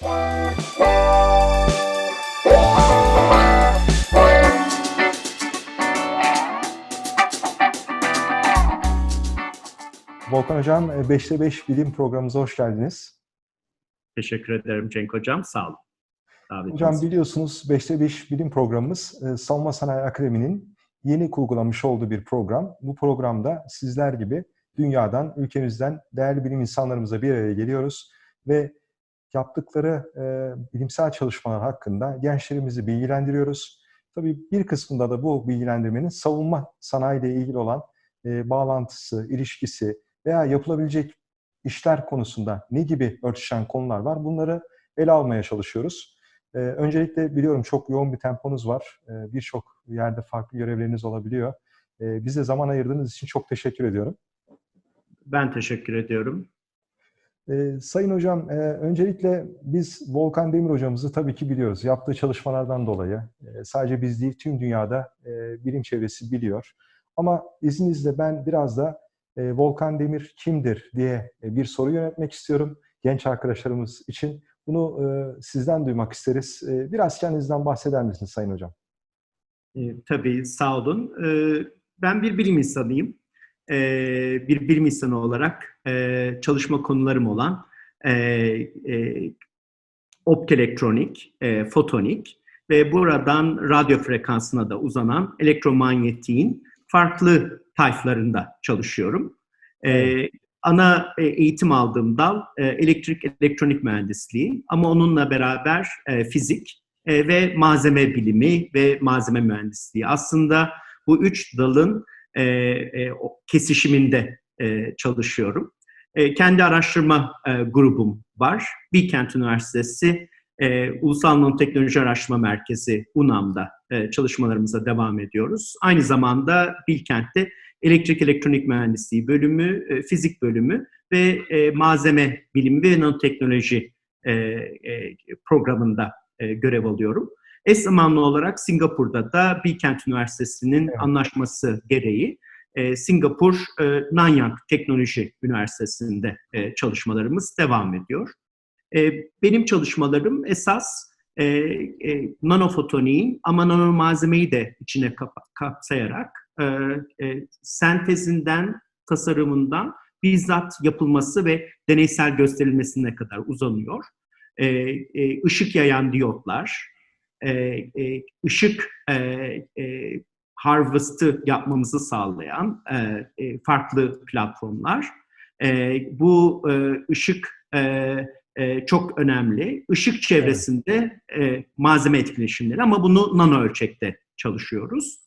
Volkan Hocam, 5'te 5 bilim programımıza hoş geldiniz. Teşekkür ederim Cenk Hocam, sağ olun. Davetiniz. Hocam biliyorsunuz 5'te 5 bilim programımız e, Savunma Sanayi Akademi'nin yeni kurgulamış olduğu bir program. Bu programda sizler gibi dünyadan, ülkemizden değerli bilim insanlarımıza bir araya geliyoruz ve yaptıkları e, bilimsel çalışmalar hakkında gençlerimizi bilgilendiriyoruz. Tabii bir kısmında da bu bilgilendirmenin savunma sanayiyle ilgili olan e, bağlantısı, ilişkisi veya yapılabilecek işler konusunda ne gibi örtüşen konular var bunları ele almaya çalışıyoruz. Ee, öncelikle biliyorum çok yoğun bir temponuz var. Ee, Birçok yerde farklı görevleriniz olabiliyor. Ee, bize zaman ayırdığınız için çok teşekkür ediyorum. Ben teşekkür ediyorum. Ee, Sayın Hocam, e, öncelikle biz Volkan Demir hocamızı tabii ki biliyoruz. Yaptığı çalışmalardan dolayı e, sadece biz değil tüm dünyada e, bilim çevresi biliyor. Ama izninizle ben biraz da Volkan Demir kimdir diye bir soru yönetmek istiyorum genç arkadaşlarımız için. Bunu sizden duymak isteriz. Biraz kendinizden bahseder misiniz Sayın Hocam? Tabii, sağ olun. Ben bir bilim insanıyım. E, bir bilim insanı olarak e, çalışma konularım olan e, e, optoelektronik, e, fotonik ve buradan radyo frekansına da uzanan elektromanyetiğin farklı tayflarında çalışıyorum. E, ana eğitim aldığım dal e, elektrik elektronik mühendisliği ama onunla beraber e, fizik e, ve malzeme bilimi ve malzeme mühendisliği. Aslında bu üç dalın e, e, kesişiminde e, çalışıyorum. E, kendi araştırma e, grubum var. Bilkent Üniversitesi e, Ulusal Nanoteknoloji Araştırma Merkezi UNAM'da e, çalışmalarımıza devam ediyoruz. Aynı zamanda Bilkent'te elektrik elektronik mühendisliği bölümü, e, fizik bölümü ve e, malzeme bilimi ve nanoteknoloji e, e, programında e, görev alıyorum. Eş zamanlı olarak Singapur'da da Bilkent Üniversitesi'nin evet. anlaşması gereği e, Singapur e, Nanyang Teknoloji Üniversitesi'nde e, çalışmalarımız devam ediyor. E, benim çalışmalarım esas e, e, nanofotoniğin ama nanomalzemeyi de içine kapsayarak e, e, sentezinden, tasarımından bizzat yapılması ve deneysel gösterilmesine kadar uzanıyor. E, e, ışık yayan diyotlar, e, e, ışık e, e, harvest'ı yapmamızı sağlayan e, e, farklı platformlar. E, bu e, ışık e, e, çok önemli. Işık çevresinde e, malzeme etkileşimleri ama bunu nano ölçekte çalışıyoruz.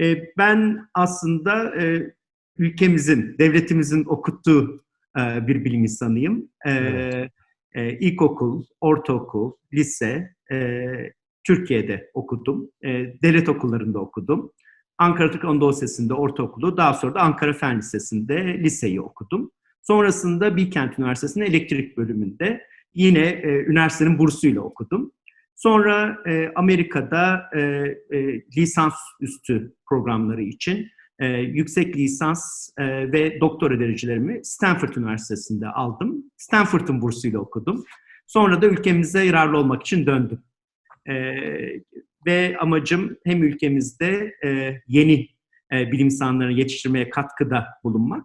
E, ben aslında e, ülkemizin, devletimizin okuttuğu e, bir bilim insanıyım. E, evet. e, ilkokul, ortaokul, lise, e, Türkiye'de okudum. E, devlet okullarında okudum. Ankara Türk Anadolu Lisesi'nde ortaokulu, daha sonra da Ankara Fen Lisesi'nde liseyi okudum. Sonrasında Bilkent Üniversitesi'nin elektrik bölümünde yine e, üniversitenin bursuyla okudum. Sonra e, Amerika'da e, e, lisans üstü programları için e, yüksek lisans e, ve doktora derecelerimi Stanford Üniversitesi'nde aldım. Stanford'un bursuyla okudum. Sonra da ülkemize yararlı olmak için döndüm. E, ve amacım hem ülkemizde e, yeni e, bilim insanlarını yetiştirmeye katkıda bulunmak,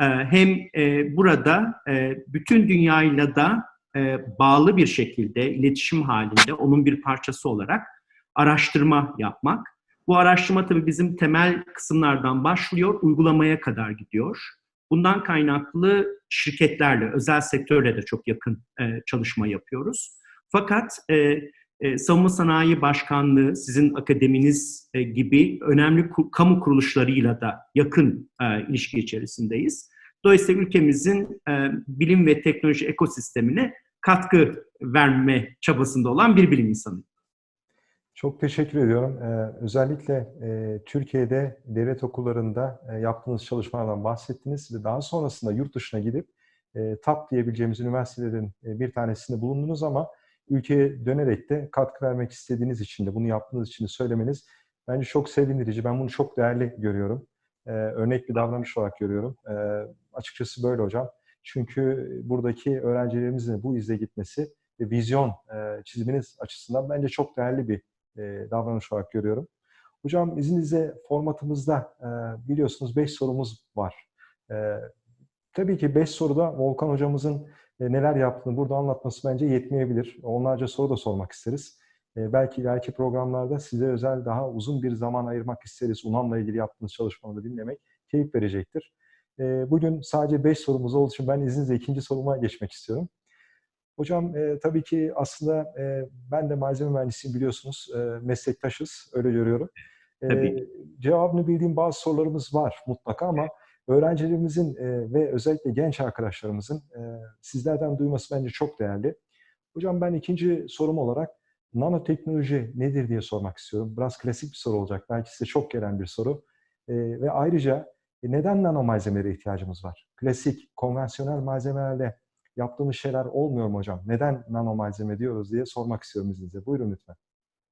e, hem e, burada e, bütün dünyayla da e, bağlı bir şekilde, iletişim halinde onun bir parçası olarak araştırma yapmak. Bu araştırma tabii bizim temel kısımlardan başlıyor, uygulamaya kadar gidiyor. Bundan kaynaklı şirketlerle, özel sektörle de çok yakın e, çalışma yapıyoruz. Fakat e, e, Savunma Sanayi Başkanlığı, sizin akademiniz e, gibi önemli kamu kuruluşlarıyla da yakın e, ilişki içerisindeyiz. Dolayısıyla ülkemizin e, bilim ve teknoloji ekosistemine katkı verme çabasında olan bir bilim insanı. Çok teşekkür ediyorum. Ee, özellikle Türkiye'de devlet okullarında yaptığınız çalışmalardan bahsettiniz ve daha sonrasında yurt dışına gidip TAP diyebileceğimiz üniversitelerin bir tanesinde bulundunuz ama ülkeye dönerek de katkı vermek istediğiniz için de bunu yaptığınız için de söylemeniz bence çok sevindirici. Ben bunu çok değerli görüyorum. Ee, örnek bir davranış olarak görüyorum. Ee, açıkçası böyle hocam. Çünkü buradaki öğrencilerimizin bu izle gitmesi ve vizyon e, çizmeniz açısından bence çok değerli bir e, davranış olarak görüyorum. Hocam izninizle formatımızda e, biliyorsunuz 5 sorumuz var. E, tabii ki 5 soruda Volkan hocamızın neler yaptığını burada anlatması bence yetmeyebilir. Onlarca soru da sormak isteriz. E, belki ileriki programlarda size özel daha uzun bir zaman ayırmak isteriz. UNAM'la ilgili yaptığınız çalışmaları dinlemek keyif verecektir. E, bugün sadece 5 sorumuz olduğu için ben izninizle ikinci soruma geçmek istiyorum. Hocam e, tabii ki aslında e, ben de malzeme mühendisiyim biliyorsunuz. E, meslektaşız, öyle görüyorum. E, cevabını bildiğim bazı sorularımız var mutlaka ama öğrencilerimizin e, ve özellikle genç arkadaşlarımızın e, sizlerden duyması bence çok değerli. Hocam ben ikinci sorum olarak nanoteknoloji nedir diye sormak istiyorum. Biraz klasik bir soru olacak. Belki size çok gelen bir soru. E, ve ayrıca neden nano malzemelere ihtiyacımız var? Klasik, konvansiyonel malzemelerle yaptığımız şeyler olmuyor mu hocam? Neden nano malzeme diyoruz diye sormak istiyorum izninizle. Buyurun lütfen.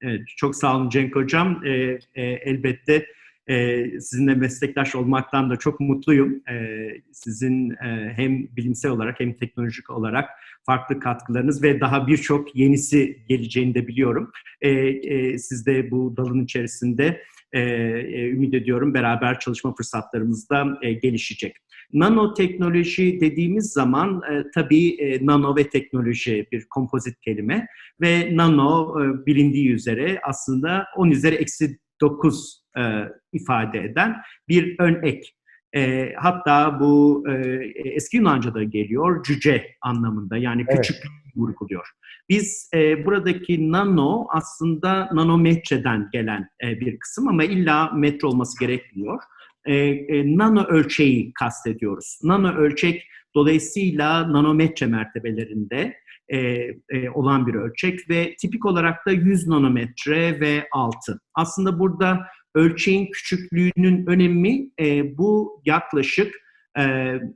Evet, çok sağ olun Cenk Hocam. E, e, elbette e, sizinle meslektaş olmaktan da çok mutluyum. E, sizin e, hem bilimsel olarak hem teknolojik olarak farklı katkılarınız ve daha birçok yenisi geleceğini de biliyorum. E, e, siz de bu dalın içerisinde e, e, ümit ediyorum beraber çalışma fırsatlarımız da e, gelişecek. Nanoteknoloji dediğimiz zaman e, tabii e, nano ve teknoloji bir kompozit kelime ve nano e, bilindiği üzere aslında 10 üzeri eksi 9 e, ifade eden bir ön ek. E, hatta bu e, eski Yunanca'da geliyor cüce anlamında yani küçük evet. vurguluyor. Biz e, buradaki nano aslında nanometreden gelen e, bir kısım ama illa metre olması gerekmiyor. E, e, nano ölçeği kastediyoruz. Nano ölçek dolayısıyla nanometre mertebelerinde e, e, olan bir ölçek ve tipik olarak da 100 nanometre ve altı. Aslında burada ölçeğin küçüklüğünün önemi e, bu yaklaşık e,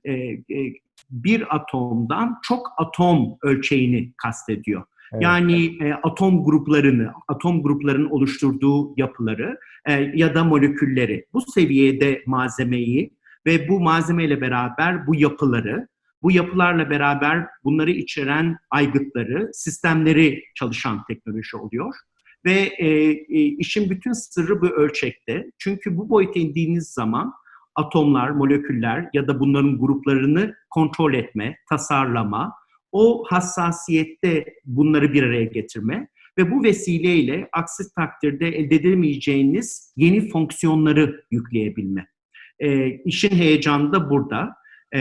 e, e, bir atomdan çok atom ölçeğini kastediyor. Evet. Yani e, atom gruplarını, atom gruplarının oluşturduğu yapıları e, ya da molekülleri, bu seviyede malzemeyi ve bu malzemeyle beraber bu yapıları, bu yapılarla beraber bunları içeren aygıtları, sistemleri çalışan teknoloji oluyor. Ve e, e, işin bütün sırrı bu ölçekte. Çünkü bu boyuta indiğiniz zaman atomlar, moleküller ya da bunların gruplarını kontrol etme, tasarlama, o hassasiyette bunları bir araya getirme ve bu vesileyle aksi takdirde elde edemeyeceğiniz yeni fonksiyonları yükleyebilme. E, işin heyecanı da burada. E,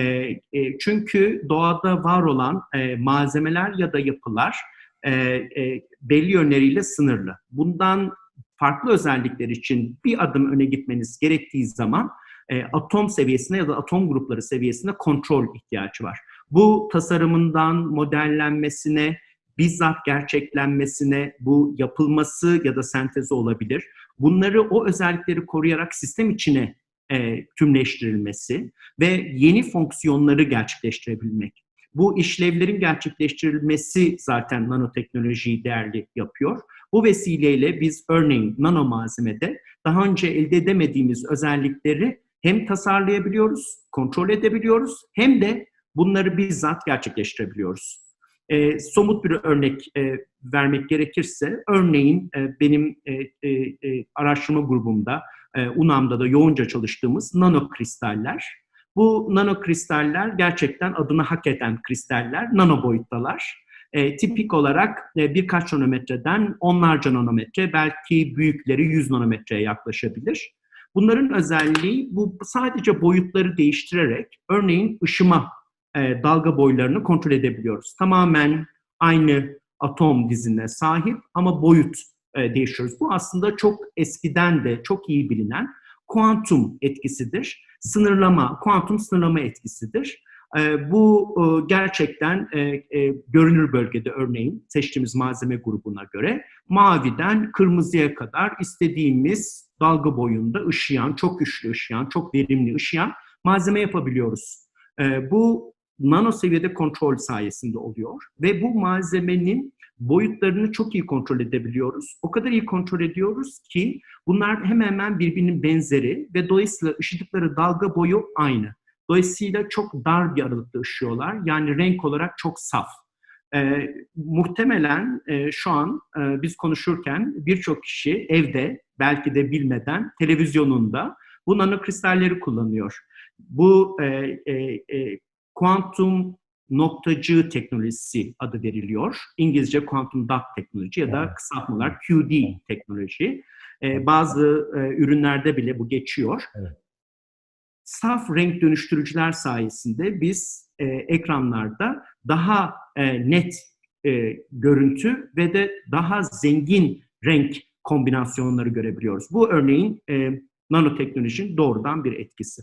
e, çünkü doğada var olan e, malzemeler ya da yapılar e, e, belli yönleriyle sınırlı. Bundan farklı özellikler için bir adım öne gitmeniz gerektiği zaman e, atom seviyesine ya da atom grupları seviyesine kontrol ihtiyacı var. Bu tasarımından modellenmesine, bizzat gerçeklenmesine, bu yapılması ya da sentezi olabilir. Bunları o özellikleri koruyarak sistem içine e, tümleştirilmesi ve yeni fonksiyonları gerçekleştirebilmek. Bu işlevlerin gerçekleştirilmesi zaten nanoteknolojiyi değerli yapıyor. Bu vesileyle biz örneğin nano malzemede daha önce elde edemediğimiz özellikleri hem tasarlayabiliyoruz, kontrol edebiliyoruz hem de bunları bizzat gerçekleştirebiliyoruz. E, somut bir örnek e, vermek gerekirse, örneğin e, benim e, e, e, araştırma grubumda, e, UNAM'da da yoğunca çalıştığımız nano kristaller. Bu nano kristaller gerçekten adını hak eden kristaller, nano boyuttalar. E, tipik olarak e, birkaç nanometreden onlarca nanometre, belki büyükleri 100 nanometreye yaklaşabilir. Bunların özelliği bu sadece boyutları değiştirerek örneğin ışıma e, dalga boylarını kontrol edebiliyoruz. Tamamen aynı atom dizine sahip ama boyut e, değiştiriyoruz. Bu aslında çok eskiden de çok iyi bilinen kuantum etkisidir. Sınırlama, kuantum sınırlama etkisidir. E, bu e, gerçekten görünür bölgede örneğin seçtiğimiz malzeme grubuna göre maviden kırmızıya kadar istediğimiz dalga boyunda ışıyan, çok güçlü ışıyan, çok verimli ışıyan malzeme yapabiliyoruz. Bu nano seviyede kontrol sayesinde oluyor ve bu malzemenin boyutlarını çok iyi kontrol edebiliyoruz. O kadar iyi kontrol ediyoruz ki bunlar hemen hemen birbirinin benzeri ve dolayısıyla ışıdıkları dalga boyu aynı. Dolayısıyla çok dar bir aralıkta ışıyorlar. Yani renk olarak çok saf. E, muhtemelen e, şu an e, biz konuşurken birçok kişi evde belki de bilmeden televizyonunda bu nanokristalleri kullanıyor. Bu e, e, e, kuantum noktacı teknolojisi adı veriliyor. İngilizce quantum dot teknoloji ya da kısaltmalar QD teknoloji. E, bazı e, ürünlerde bile bu geçiyor. Evet. Saf renk dönüştürücüler sayesinde biz e, ekranlarda daha e, net e, görüntü ve de daha zengin renk kombinasyonları görebiliyoruz. Bu örneğin e, nanoteknolojinin doğrudan bir etkisi.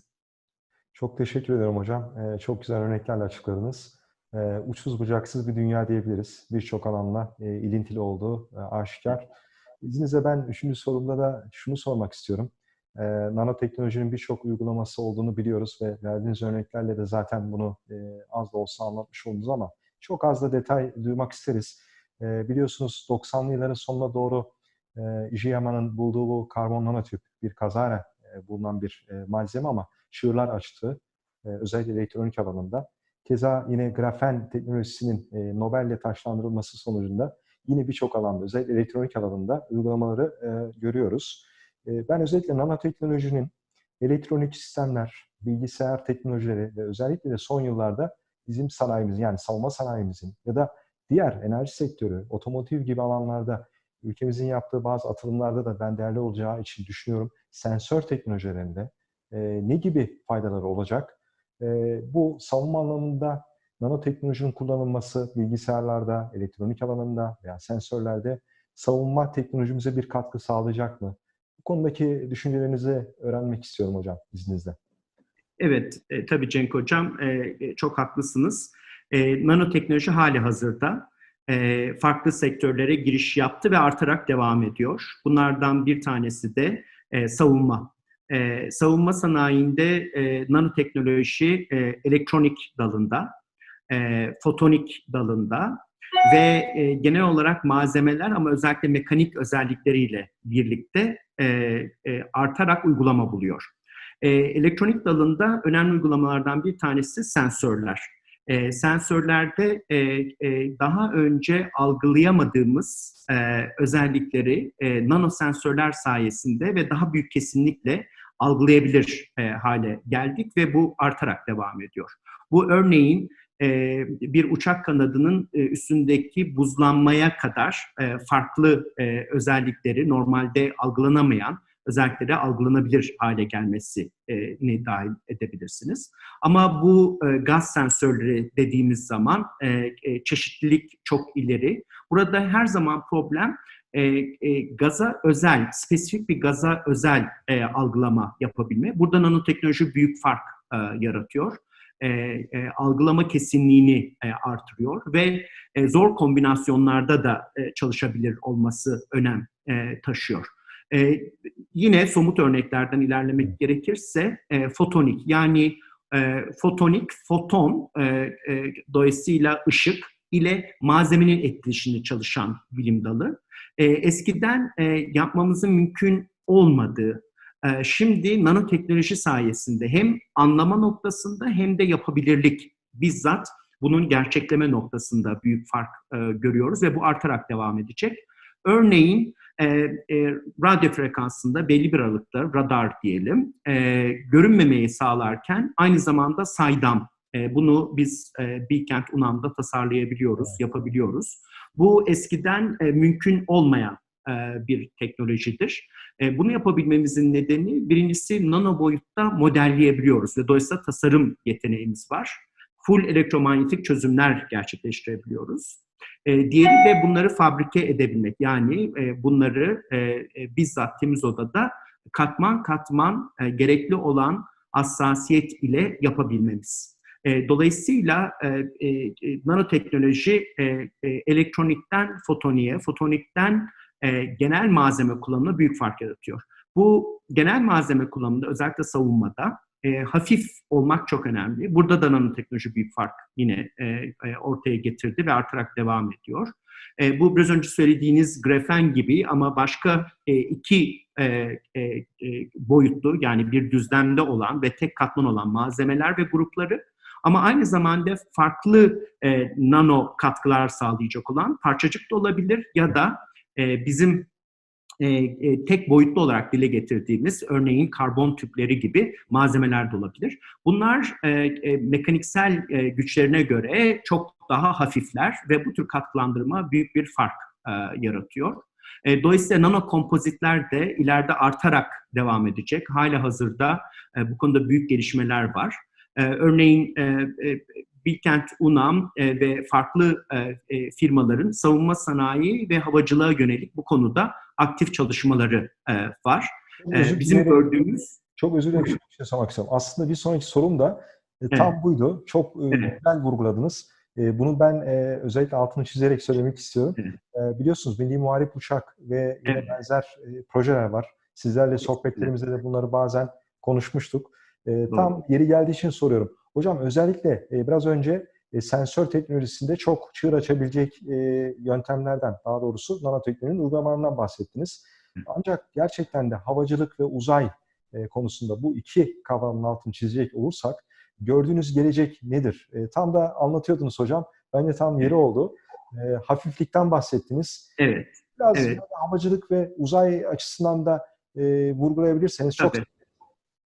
Çok teşekkür ederim hocam. Ee, çok güzel örneklerle açıkladınız. Ee, uçsuz bucaksız bir dünya diyebiliriz. Birçok alanla e, ilintili olduğu e, aşikar. İzninizle ben üçüncü sorumda da şunu sormak istiyorum. Ee, nanoteknolojinin birçok uygulaması olduğunu biliyoruz ve verdiğiniz örneklerle de zaten bunu e, az da olsa anlatmış oldunuz ama çok az da detay duymak isteriz. E, biliyorsunuz 90'lı yılların sonuna doğru e, Ijiyama'nın bulduğu bu karbon nanotüp bir kazara e, bulunan bir e, malzeme ama çığırlar açtı. E, özellikle elektronik alanında. Keza yine grafen teknolojisinin e, Nobel'le taşlandırılması sonucunda yine birçok alanda, özellikle elektronik alanında uygulamaları e, görüyoruz. E, ben özellikle nanoteknolojinin elektronik sistemler, bilgisayar teknolojileri ve özellikle de son yıllarda bizim sanayimiz yani savunma sanayimizin ya da diğer enerji sektörü, otomotiv gibi alanlarda ülkemizin yaptığı bazı atılımlarda da ben değerli olacağı için düşünüyorum. Sensör teknolojilerinde e, ne gibi faydaları olacak? E, bu savunma alanında nanoteknolojinin kullanılması bilgisayarlarda, elektronik alanında veya sensörlerde savunma teknolojimize bir katkı sağlayacak mı? Bu konudaki düşüncelerinizi öğrenmek istiyorum hocam izninizle. Evet, e, tabii Cenk Hocam e, e çok haklısınız. E, nanoteknoloji hali hazırda e, farklı sektörlere giriş yaptı ve artarak devam ediyor. Bunlardan bir tanesi de e, savunma. E, savunma sanayinde e, nanoteknoloji e, elektronik dalında, e, fotonik dalında ve e, genel olarak malzemeler ama özellikle mekanik özellikleriyle birlikte e, e, artarak uygulama buluyor. E, elektronik dalında önemli uygulamalardan bir tanesi sensörler. E, sensörlerde e, e, daha önce algılayamadığımız e, özellikleri e, nanosensörler sayesinde ve daha büyük kesinlikle algılayabilir e, hale geldik ve bu artarak devam ediyor. Bu örneğin e, bir uçak kanadının e, üstündeki buzlanmaya kadar e, farklı e, özellikleri normalde algılanamayan özellikleri algılanabilir hale gelmesini dahil edebilirsiniz. Ama bu e, gaz sensörleri dediğimiz zaman e, e, çeşitlilik çok ileri. Burada her zaman problem gaza özel, spesifik bir gaza özel algılama yapabilme. Burada nanoteknoloji büyük fark yaratıyor. E, e, algılama kesinliğini e, artırıyor ve e, zor kombinasyonlarda da e, çalışabilir olması önem e, taşıyor. E, yine somut örneklerden ilerlemek gerekirse e, fotonik yani e, fotonik, foton e, e, dolayısıyla ışık ile malzemenin etkileşiminde çalışan bilim dalı. E, eskiden e, yapmamızın mümkün olmadığı, e, şimdi nanoteknoloji sayesinde hem anlama noktasında hem de yapabilirlik bizzat bunun gerçekleme noktasında büyük fark e, görüyoruz ve bu artarak devam edecek. Örneğin e, e, radyo frekansında belli bir aralıkta radar diyelim e, görünmemeyi sağlarken aynı zamanda saydam e, bunu biz e, Bilkent Unam'da tasarlayabiliyoruz, yapabiliyoruz. Bu eskiden e, mümkün olmayan e, bir teknolojidir. E, bunu yapabilmemizin nedeni birincisi nano boyutta modelleyebiliyoruz ve dolayısıyla tasarım yeteneğimiz var. Full elektromanyetik çözümler gerçekleştirebiliyoruz. E, diğeri de bunları fabrike edebilmek. Yani e, bunları e, e, bizzat temiz odada katman katman e, gerekli olan hassasiyet ile yapabilmemiz. E, dolayısıyla e, e, nanoteknoloji e, e, elektronikten fotoniğe, fotonikten e, genel malzeme kullanımına büyük fark yaratıyor. Bu genel malzeme kullanımında özellikle savunmada e, hafif olmak çok önemli. Burada da nanoteknoloji büyük fark yine e, e, ortaya getirdi ve artarak devam ediyor. E, bu biraz önce söylediğiniz grafen gibi ama başka e, iki e, e, e, boyutlu yani bir düzlemde olan ve tek katman olan malzemeler ve grupları Ama aynı zamanda farklı e, nano katkılar sağlayacak olan parçacık da olabilir ya da e, bizim e, e, tek boyutlu olarak dile getirdiğimiz örneğin karbon tüpleri gibi malzemeler de olabilir. Bunlar e, e, mekaniksel e, güçlerine göre çok daha hafifler ve bu tür katkılandırma büyük bir fark e, yaratıyor. E, dolayısıyla nano kompozitler de ileride artarak devam edecek. Hala hazırda e, bu konuda büyük gelişmeler var. E, örneğin e, e, Bilkent UNAM e, ve farklı e, firmaların savunma sanayi ve havacılığa yönelik bu konuda aktif çalışmaları e, var. E, bizim gördüğümüz... Çok özür dilerim. Şey sormak istiyorum. Aslında bir sonraki sorum da e, tam evet. buydu. Çok e, evet. güzel vurguladınız. E, bunu ben e, özellikle altını çizerek söylemek istiyorum. Evet. E, biliyorsunuz Milli Muharip Uçak ve yine evet. benzer e, projeler var. Sizlerle sohbetlerimizde de bunları bazen konuşmuştuk. E, tam yeri geldiği için soruyorum. Hocam özellikle e, biraz önce e, sensör teknolojisinde çok çığır açabilecek e, yöntemlerden, daha doğrusu nanoteknolojinin uygulamalarından bahsettiniz. Ancak gerçekten de havacılık ve uzay e, konusunda bu iki kavramın altını çizecek olursak gördüğünüz gelecek nedir? E, tam da anlatıyordunuz hocam. Bence tam yeri oldu. E, hafiflikten bahsettiniz. Evet. Biraz evet. havacılık ve uzay açısından da e, vurgulayabilirseniz Tabii. çok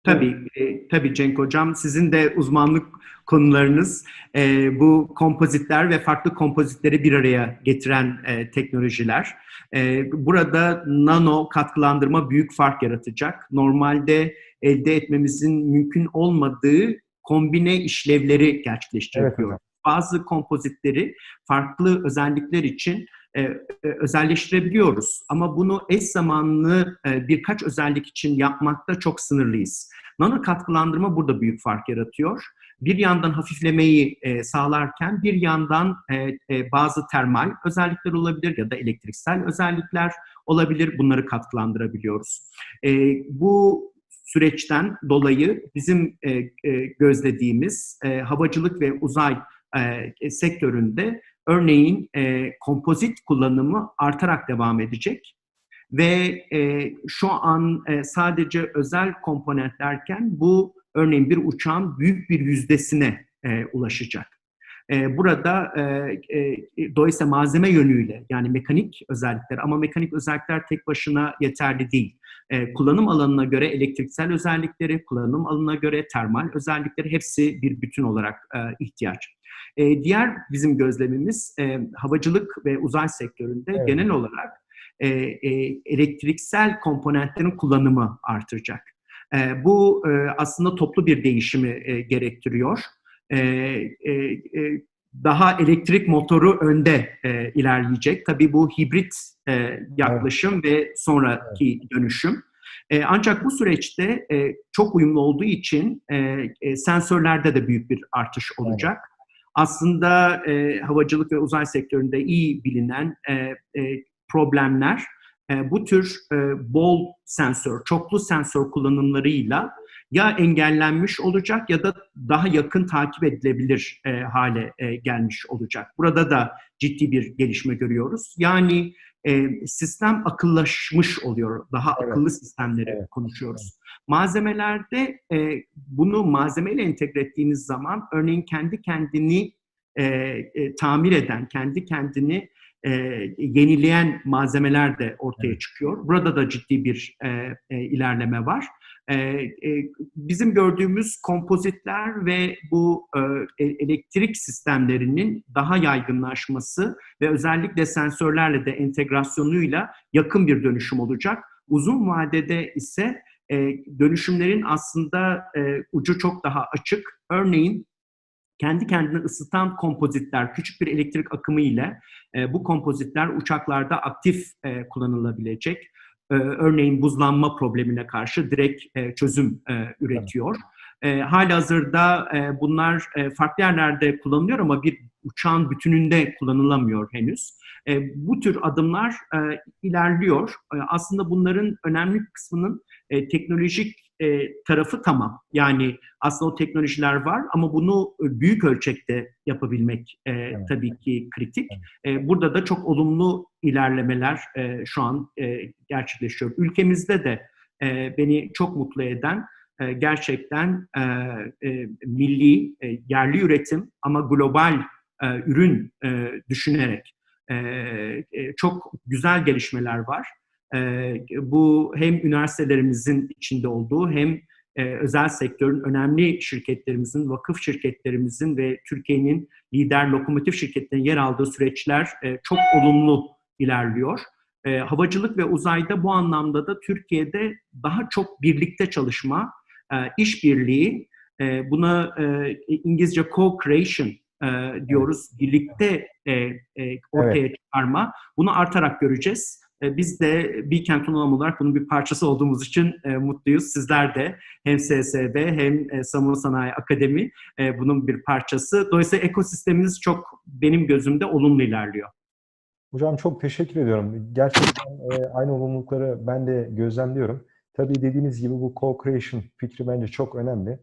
Tabii, e, tabii Cenk Hocam. Sizin de uzmanlık konularınız e, bu kompozitler ve farklı kompozitleri bir araya getiren e, teknolojiler. E, burada nano katkılandırma büyük fark yaratacak. Normalde elde etmemizin mümkün olmadığı kombine işlevleri gerçekleştiriyor. Evet, Bazı kompozitleri farklı özellikler için özelleştirebiliyoruz. Ama bunu eş zamanlı e, birkaç özellik için yapmakta çok sınırlıyız. Nano katkılandırma burada büyük fark yaratıyor. Bir yandan hafiflemeyi e, sağlarken bir yandan e, e, bazı termal özellikler olabilir ya da elektriksel özellikler olabilir. Bunları katkılandırabiliyoruz. E, bu süreçten dolayı bizim e, e, gözlediğimiz e, havacılık ve uzay e, sektöründe örneğin e, kompozit kullanımı artarak devam edecek ve e, şu an e, sadece özel komponent derken bu örneğin bir uçağın büyük bir yüzdesine e, ulaşacak. E, burada e, e, dolayısıyla malzeme yönüyle yani mekanik özellikler ama mekanik özellikler tek başına yeterli değil. E, kullanım alanına göre elektriksel özellikleri, kullanım alanına göre termal özellikleri hepsi bir bütün olarak e, ihtiyaç. E, diğer bizim gözlemimiz e, havacılık ve uzay sektöründe evet. genel olarak e, e, elektriksel komponentlerin kullanımı artıracak. E, bu e, aslında toplu bir değişimi e, gerektiriyor. E, e, e, daha elektrik motoru önde e, ilerleyecek. Tabii bu hibrit e, yaklaşım evet. ve sonraki evet. dönüşüm. E, ancak bu süreçte e, çok uyumlu olduğu için e, e, sensörlerde de büyük bir artış olacak. Aslında e, havacılık ve uzay sektöründe iyi bilinen e, e, problemler e, bu tür e, bol sensör, çoklu sensör kullanımlarıyla ya engellenmiş olacak ya da daha yakın takip edilebilir e, hale e, gelmiş olacak. Burada da ciddi bir gelişme görüyoruz. Yani e, sistem akıllaşmış oluyor. Daha evet. akıllı sistemleri evet. konuşuyoruz. Evet. Malzemelerde e, bunu malzemeyle entegre ettiğiniz zaman örneğin kendi kendini e, e, tamir eden, kendi kendini e, yenileyen malzemeler de ortaya evet. çıkıyor. Burada da ciddi bir e, e, ilerleme var. E, e, bizim gördüğümüz kompozitler ve bu e, elektrik sistemlerinin daha yaygınlaşması ve özellikle sensörlerle de entegrasyonuyla yakın bir dönüşüm olacak. Uzun vadede ise e, dönüşümlerin aslında e, ucu çok daha açık. Örneğin kendi kendini ısıtan kompozitler, küçük bir elektrik akımı ile e, bu kompozitler uçaklarda aktif e, kullanılabilecek. E, örneğin buzlanma problemine karşı direkt e, çözüm e, üretiyor. E, Hala hazırda e, bunlar e, farklı yerlerde kullanılıyor ama bir uçağın bütününde kullanılamıyor henüz. E, bu tür adımlar e, ilerliyor. E, aslında bunların önemli kısmının e, teknolojik e, tarafı tamam. Yani aslında o teknolojiler var ama bunu büyük ölçekte yapabilmek e, evet. tabii ki kritik. Evet. E, burada da çok olumlu ilerlemeler e, şu an e, gerçekleşiyor. Ülkemizde de e, beni çok mutlu eden e, gerçekten e, e, milli, e, yerli üretim ama global e, ürün e, düşünerek e, e, çok güzel gelişmeler var. E, bu hem üniversitelerimizin içinde olduğu hem e, özel sektörün önemli şirketlerimizin, vakıf şirketlerimizin ve Türkiye'nin lider lokomotif şirketlerinin yer aldığı süreçler e, çok olumlu ilerliyor. E, havacılık ve uzayda bu anlamda da Türkiye'de daha çok birlikte çalışma, e, işbirliği, e, buna e, İngilizce co-creation e, diyoruz, birlikte e, e, ortaya evet. çıkarma. Bunu artarak göreceğiz. E, biz de Bilkent Unulam olarak bunun bir parçası olduğumuz için e, mutluyuz. Sizler de hem SSB hem e, Savunma Sanayi Akademi e, bunun bir parçası. Dolayısıyla ekosistemimiz çok benim gözümde olumlu ilerliyor. Hocam çok teşekkür ediyorum. Gerçekten e, aynı olumlulukları ben de gözlemliyorum. Tabii dediğiniz gibi bu co-creation fikri bence çok önemli.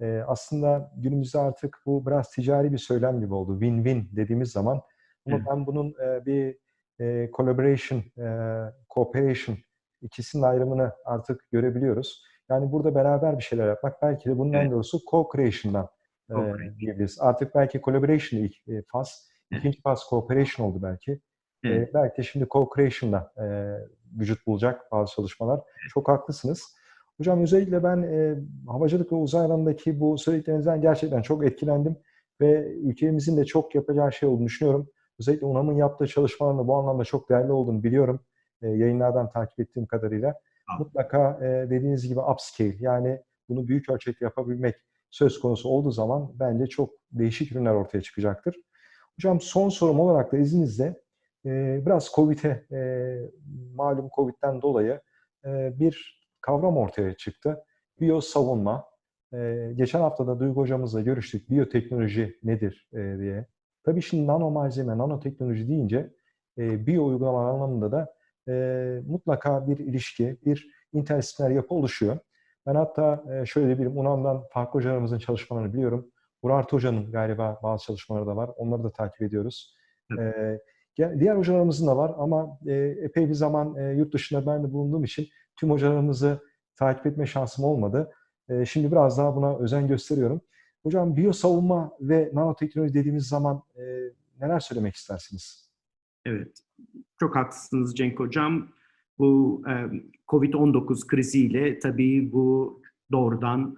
E, aslında günümüzde artık bu biraz ticari bir söylem gibi oldu. Win-win dediğimiz zaman. Ama evet. ben bunun e, bir e, collaboration, e, cooperation ikisinin ayrımını artık görebiliyoruz. Yani burada beraber bir şeyler yapmak belki de bunun evet. en doğrusu co-creation'dan e, diyebiliriz. Artık belki collaboration ilk e, faz, ikinci faz cooperation oldu belki. Evet. E, belki de şimdi co-creation'da e, vücut bulacak bazı çalışmalar. Çok haklısınız. Hocam özellikle ben e, havacılık ve uzay alanındaki bu söylediklerinizden gerçekten çok etkilendim ve ülkemizin de çok yapacağı şey olduğunu düşünüyorum. Özellikle UNAM'ın yaptığı çalışmaların da bu anlamda çok değerli olduğunu biliyorum. E, yayınlardan takip ettiğim kadarıyla. Ha. Mutlaka e, dediğiniz gibi upscale yani bunu büyük ölçekte yapabilmek söz konusu olduğu zaman bence çok değişik ürünler ortaya çıkacaktır. Hocam son sorum olarak da izninizle e, biraz COVID'e, e, malum COVID'den dolayı e, bir kavram ortaya çıktı. Biyo savunma. E, geçen hafta da Duygu hocamızla görüştük. Biyoteknoloji nedir e, diye. Tabii şimdi nano malzeme, nanoteknoloji deyince e, biyo uygulama anlamında da e, mutlaka bir ilişki, bir interdisipliner yapı oluşuyor. Ben hatta e, şöyle bir UNAM'dan farklı hocalarımızın çalışmalarını biliyorum. Urart Hoca'nın galiba bazı çalışmaları da var. Onları da takip ediyoruz. E, diğer hocalarımızın da var ama e, epey bir zaman e, yurt dışında ben de bulunduğum için tüm hocalarımızı takip etme şansım olmadı. E, şimdi biraz daha buna özen gösteriyorum. Hocam biyo savunma ve nanoteknoloji dediğimiz zaman neler söylemek istersiniz? Evet, çok haklısınız Cenk Hocam. Bu e, COVID-19 kriziyle tabii bu doğrudan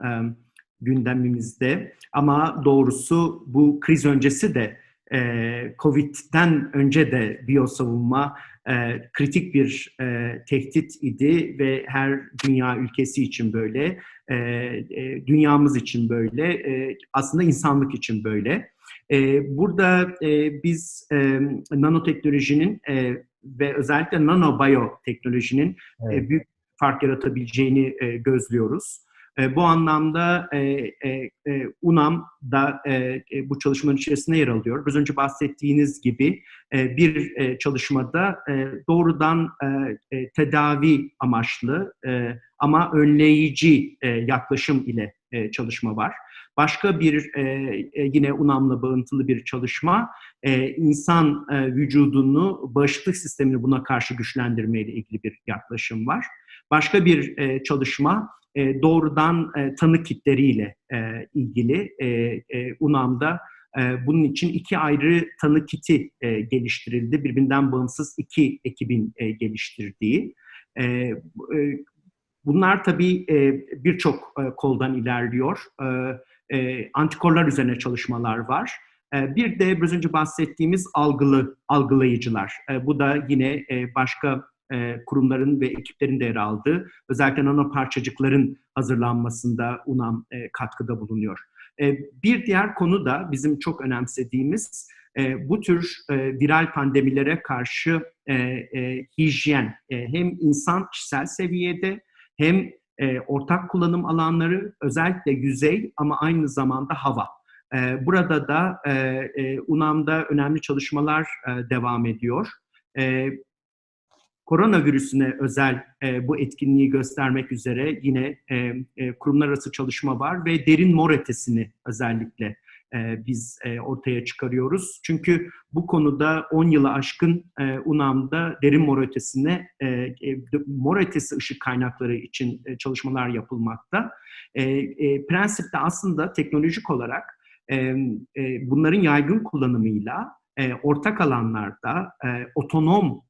gündemimizde. Ama doğrusu bu kriz öncesi de e, Covid'den önce de biyosavunma e, kritik bir e, tehdit idi ve her dünya ülkesi için böyle, e, e, dünyamız için böyle, e, aslında insanlık için böyle. E, burada e, biz e, nanoteknolojinin e, ve özellikle nanobiyoteknolojinin evet. e, büyük fark yaratabileceğini e, gözlüyoruz. E, bu anlamda e, e, e, UNAM da e, e, bu çalışmanın içerisinde yer alıyor. Az önce bahsettiğiniz gibi e, bir e, çalışmada e, doğrudan e, e, tedavi amaçlı e, ama önleyici e, yaklaşım ile e, çalışma var. Başka bir e, e, yine UNAM'la bağıntılı bir çalışma e, insan e, vücudunu, bağışıklık sistemini buna karşı güçlendirmeyle ilgili bir yaklaşım var. Başka bir e, çalışma e, doğrudan e, tanı kitleriyle e, ilgili e, UNAM'da bunun için iki ayrı tanı kiti geliştirildi. Birbirinden bağımsız iki ekibin geliştirdiği. Bunlar tabii birçok koldan ilerliyor. Antikorlar üzerine çalışmalar var. Bir de biraz önce bahsettiğimiz algılı algılayıcılar. Bu da yine başka e, kurumların ve ekiplerin de yer aldığı, özellikle nano parçacıkların hazırlanmasında UNAM e, katkıda bulunuyor. E, bir diğer konu da bizim çok önemsediğimiz e, bu tür e, viral pandemilere karşı e, e, hijyen e, hem insan kişisel seviyede hem e, ortak kullanım alanları özellikle yüzey ama aynı zamanda hava. E, burada da e, e, UNAM'da önemli çalışmalar e, devam ediyor. E, koronavirüsüne özel e, bu etkinliği göstermek üzere yine e, e, kurumlar arası çalışma var ve derin mor ötesini özellikle e, biz e, ortaya çıkarıyoruz. Çünkü bu konuda 10 yılı aşkın e, UNAM'da derin mor ötesine, e, e, mor ötesi ışık kaynakları için e, çalışmalar yapılmakta. E, e, prensipte aslında teknolojik olarak e, e, bunların yaygın kullanımıyla e, ortak alanlarda e, otonom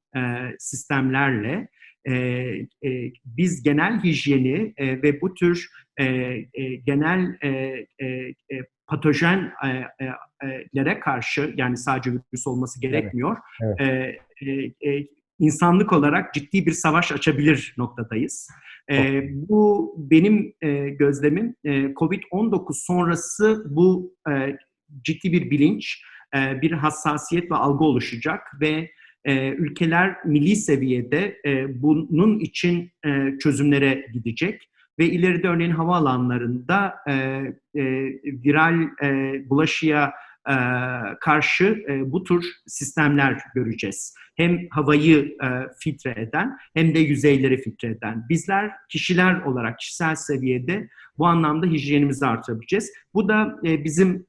sistemlerle e, e, biz genel hijyeni e, ve bu tür e, e, genel e, e, e, patojenlere e, karşı yani sadece virüs olması gerekmiyor. Evet, evet. E, e, e, insanlık olarak ciddi bir savaş açabilir noktadayız. E, bu benim e, gözlemim. E, Covid-19 sonrası bu e, ciddi bir bilinç, e, bir hassasiyet ve algı oluşacak ve e, ülkeler milli seviyede e, bunun için e, çözümlere gidecek ve ileride örneğin havaalanlarında viral e, bulaşıya e, karşı e, bu tür sistemler göreceğiz. Hem havayı e, filtre eden hem de yüzeyleri filtre eden. Bizler kişiler olarak kişisel seviyede bu anlamda hijyenimizi artırabileceğiz. Bu da bizim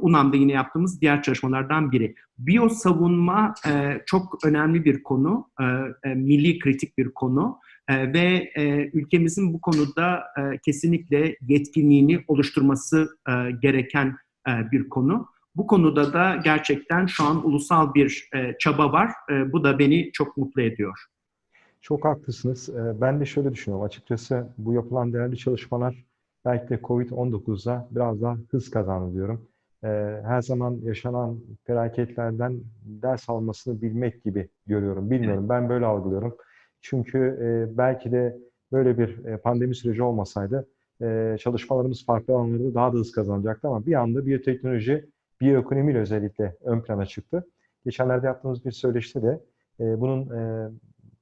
UNAM'da yine yaptığımız diğer çalışmalardan biri. Biyo savunma çok önemli bir konu, milli kritik bir konu. Ve ülkemizin bu konuda kesinlikle yetkinliğini oluşturması gereken bir konu. Bu konuda da gerçekten şu an ulusal bir e, çaba var. E, bu da beni çok mutlu ediyor. Çok haklısınız. E, ben de şöyle düşünüyorum. Açıkçası bu yapılan değerli çalışmalar belki de COVID-19'da biraz daha hız kazandı diyorum. Her zaman yaşanan felaketlerden ders almasını bilmek gibi görüyorum. Bilmiyorum. Ben böyle algılıyorum. Çünkü belki de böyle bir pandemi süreci olmasaydı çalışmalarımız farklı alanlarda daha da hız kazanacaktı ama bir anda biyoteknoloji, biyoekonomiyle özellikle ön plana çıktı. Geçenlerde yaptığımız bir söyleşte de e, bunun e,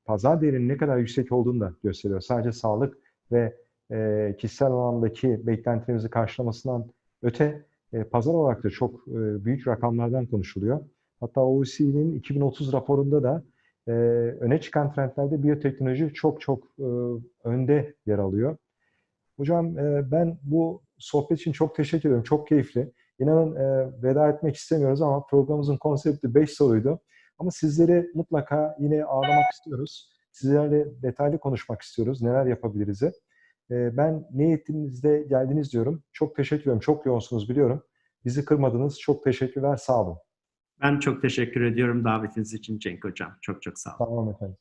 pazar değerinin ne kadar yüksek olduğunu da gösteriyor. Sadece sağlık ve e, kişisel alandaki beklentilerimizi karşılamasından öte e, pazar olarak da çok e, büyük rakamlardan konuşuluyor. Hatta OECD'nin 2030 raporunda da e, öne çıkan trendlerde biyoteknoloji çok çok e, önde yer alıyor. Hocam e, ben bu sohbet için çok teşekkür ederim. Çok keyifli. İnanın e, veda etmek istemiyoruz ama programımızın konsepti 5 soruydu. Ama sizleri mutlaka yine ağırlamak istiyoruz. Sizlerle detaylı konuşmak istiyoruz. Neler yapabiliriz? E, ben niyetinizde geldiniz diyorum. Çok teşekkür ederim. Çok yoğunsunuz biliyorum. Bizi kırmadınız. Çok teşekkürler. Sağ olun. Ben çok teşekkür ediyorum davetiniz için Cenk Hocam. Çok çok sağ olun. Tamam efendim.